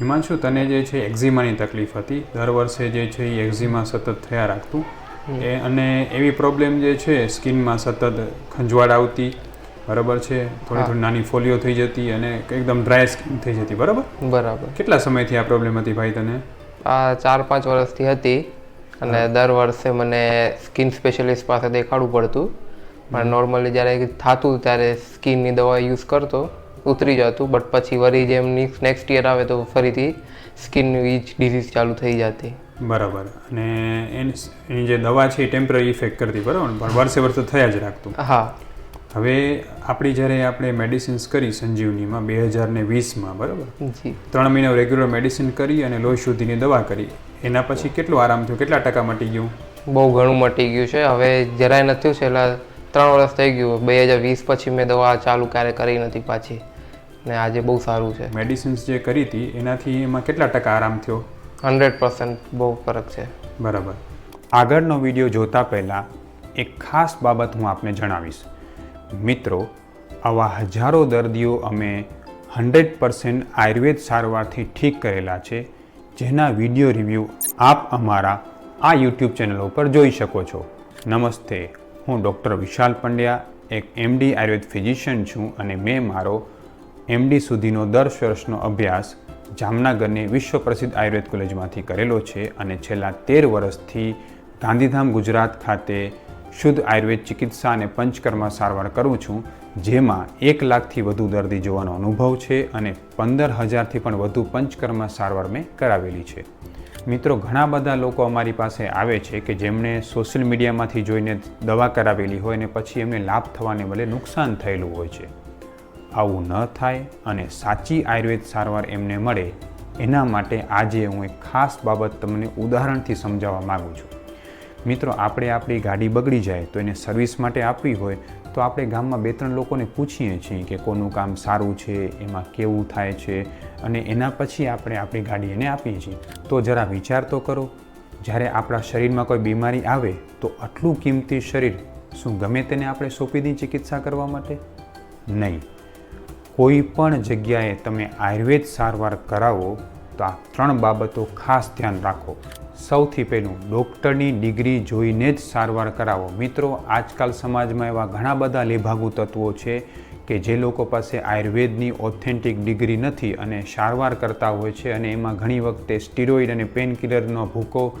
હિમાંશુ તને જે છે એક્ઝિમાની તકલીફ હતી દર વર્ષે જે છે એ એક્ઝિમા સતત થયા રાખતું. એ અને એવી પ્રોબ્લેમ જે છે સ્કિનમાં સતત ખંજવાળ આવતી બરાબર છે? થોડી થોડી નાની ફોલીઓ થઈ જતી અને એકદમ ડ્રાય સ્કિન થઈ જતી બરાબર? બરાબર. કેટલા સમયથી આ પ્રોબ્લેમ હતી ભાઈ તને? આ ચાર પાંચ વર્ષથી હતી અને દર વર્ષે મને સ્કિન સ્પેશિયલિસ્ટ પાસે દેખાડવું પડતું. પણ નોર્મલી જ્યારે થતું ત્યારે સ્કિનની દવા યુઝ કરતો. ઉતરી જતું બટ પછી વરી જેમ નેક્સ્ટ યર આવે તો ફરીથી સ્કિનની જ ડિઝીઝ ચાલુ થઈ જતી. બરાબર. અને એની જે દવા છે એ ટેમ્પરરી ઇફેક્ટ કરતી બરાબર? પણ વર્ષે વર્ષે થયા જ રાખતું. હા. હવે આપણી જ્યારે આપણે મેડિસિન્સ કરી સંજીવનીમાં બે હજાર ને વીસમાં બરાબર? ત્રણ મહિના રેગ્યુલર મેડિસિન કરી અને લોહી શુદ્ધિની દવા કરી. એના પછી કેટલો આરામ થયો? કેટલા ટકા મટી ગયું? બહુ ઘણું મટી ગયું છે. હવે જરાય નથી છેલ્લા ત્રણ વર્ષ થઈ ગયું. બે હજાર વીસ પછી મેં દવા ચાલુ ક્યારે કરી નથી પાછી. ને આજે બહુ સારું છે. મેડિસિન્સ જે કરી હતી એનાથી એમાં કેટલા ટકા આરામ થયો? હંડ્રેડ પર્સન્ટ બહુ ફરક છે. બરાબર. આગળનો વીડિયો જોતા પહેલાં એક ખાસ બાબત હું આપને જણાવીશ. મિત્રો આવા હજારો દર્દીઓ અમે હંડ્રેડ પર્સન્ટ આયુર્વેદ સારવારથી ઠીક કરેલા છે જેના વીડિયો રિવ્યૂ આપ અમારા આ યુટ્યુબ ચેનલ ઉપર જોઈ શકો છો. નમસ્તે હું ડૉક્ટર વિશાલ પંડ્યા એક એમડી આયુર્વેદ ફિઝિશિયન છું અને મેં મારો એમડી સુધીનો દસ વર્ષનો અભ્યાસ જામનગરની વિશ્વ પ્રસિદ્ધ આયુર્વેદ કોલેજમાંથી કરેલો છે અને છેલ્લા તેર વર્ષથી ગાંધીધામ ગુજરાત ખાતે શુદ્ધ આયુર્વેદ ચિકિત્સા અને પંચકર્મ સારવાર કરું છું, જેમાં એક લાખથી વધુ દર્દી જોવાનો અનુભવ છે અને પંદર હજારથી પણ વધુ પંચકર્મ સારવાર મેં કરાવેલી છે. મિત્રો, ઘણા બધા લોકો અમારી પાસે આવે છે કે જેમણે સોશિયલ મીડિયામાંથી જોઈને દવા કરાવેલી હોય અને પછી એમને લાભ થવાને બદલે નુકસાન થયેલું હોય છે. આવું ન થાય અને સાચી આયુર્વેદ સારવાર એમને મળે, એના માટે આજે હું એક ખાસ બાબત તમને ઉદાહરણથી સમજાવવા માગું છું. મિત્રો, આપણે આપણી ગાડી બગડી જાય તો એને સર્વિસ માટે આપવી હોય, તો આપણે ગામમાં બે ત્રણ લોકોને પૂછીએ છીએ કે કોનું કામ સારું છે, એમાં કેવું થાય છે, અને એના પછી આપણે આપણી ગાડી એને આપીએ છીએ. તો જરા વિચાર તો કરો, જ્યારે આપણા શરીરમાં કોઈ બીમારી આવે, તો આટલું કિંમતી શરીર શું ગમે તેને આપણે સોંપી દઈએ ચિકિત્સા કરવા માટે? નહીં. કોઈ પણ જગ્યાએ તમે આયુર્વેદ સારવાર કરાવો, તો આ ત્રણ બાબતો ખાસ ધ્યાન રાખો. સૌથી પહેલું, ડૉક્ટરની ડિગ્રી જોઈને જ સારવાર કરાવો. મિત્રો, આજકાલ સમાજમાં એવા ઘણા બધા લેભાગુ તત્વો છે કે જે લોકો પાસે આયુર્વેદની ઓથેન્ટિક ડિગ્રી નથી અને સારવાર કરતા હોય છે અને એમાં ઘણી વખતે સ્ટીરોઇડ અને પેનકિલરનો ભૂકો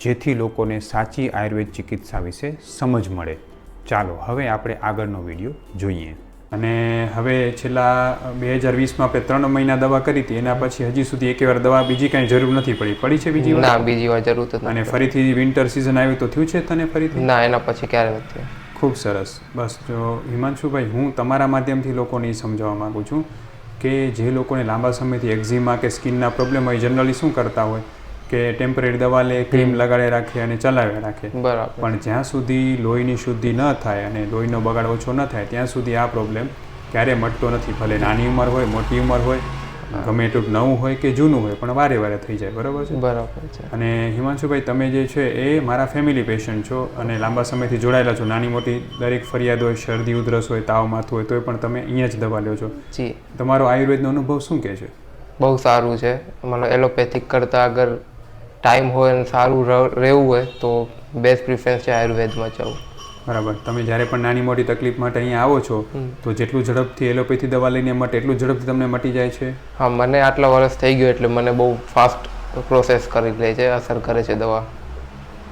જેથી લોકોને સાચી આયુર્વેદ ચિકિત્સા વિશે સમજ મળે. ચાલો હવે આપણે આગળનો વીડિયો જોઈએ. અને હવે છેલ્લા બે હજાર વીસમાં આપણે ત્રણ મહિના દવા કરી હતી. એના પછી હજી સુધી એક વાર દવા બીજી કાંઈ જરૂર નથી પડી. પડી છે બીજી વાર? ના બીજી વાર જરૂર અને ફરીથી વિન્ટર સિઝન આવી તો થયું છે તને ફરીથી? ના એના પછી ક્યારે નથી ખૂબ સરસ. બસ જો હિમાંશુભાઈ હું તમારા માધ્યમથી લોકોને એ સમજાવવા માગું છું કે જે લોકોને લાંબા સમયથી એક્ઝિમા કે સ્કિનના પ્રોબ્લેમ હોય જનરલી શું કરતા હોય? કે ટેમ્પરરી દવા લે ક્રીમ લગાડે રાખે અને ચલાવે રાખે. બરાબર. પણ જ્યાં સુધી લોહીની શુદ્ધિ ન થાય અને લોહીનો બગાડ ઓછો ન થાય ત્યાં સુધી આ પ્રોબ્લેમ ક્યારે મટતો નથી. ભલે નાની ઉંમર હોય મોટી ઉંમર હોય ગમે એટલું નવું હોય કે જૂનું હોય પણ વારે વારે થઈ જાય બરાબર છે? બરાબર છે. અને હિમાંશુભાઈ તમે જે છે એ મારા ફેમિલી પેશન્ટ છો અને લાંબા સમયથી જોડાયેલા છો. નાની મોટી દરેક ફરિયાદ હોય શરદી ઉધરસ હોય તાવ માથું હોય તોય પણ તમે અહીંયા જ દવા લ્યો છો. તમારો આયુર્વેદનો અનુભવ શું કહે છે? બહુ સારું છે. મને એલોપેથિક કરતાં અગર ટાઈમ હોય અને સારું રહેવું હોય તો બેસ્ટ પ્રિફરન્સ છે આયુર્વેદમાં જવું. બરાબર. તમે જ્યારે પણ નાની મોટી તકલીફ માટે અહીંયા આવો છો તો જેટલું ઝડપથી એલોપેથી દવા લઈને મટે એટલું ઝડપથી તમને મટી જાય છે? હા મને આટલા વર્ષ થઈ ગયો એટલે મને બહુ ફાસ્ટ પ્રોસેસ કરી લે છે અસર કરે છે દવા.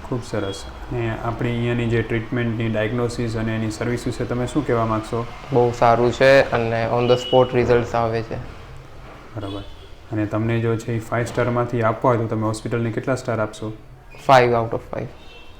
ખૂબ સરસ. અને આપણી અહીંયાની જે ટ્રીટમેન્ટની ડાયગ્નોસિસ અને એની સર્વિસ વિશે તમે શું કહેવા માગશો? બહુ સારું છે અને ઓન ધ સ્પોટ રિઝલ્ટ આવે છે. બરાબર. અને તમને જો છે એ ફાઇવ સ્ટારમાંથી આપવા હોય તો તમે હોસ્પિટલને કેટલા સ્ટાર આપશો? Five out of five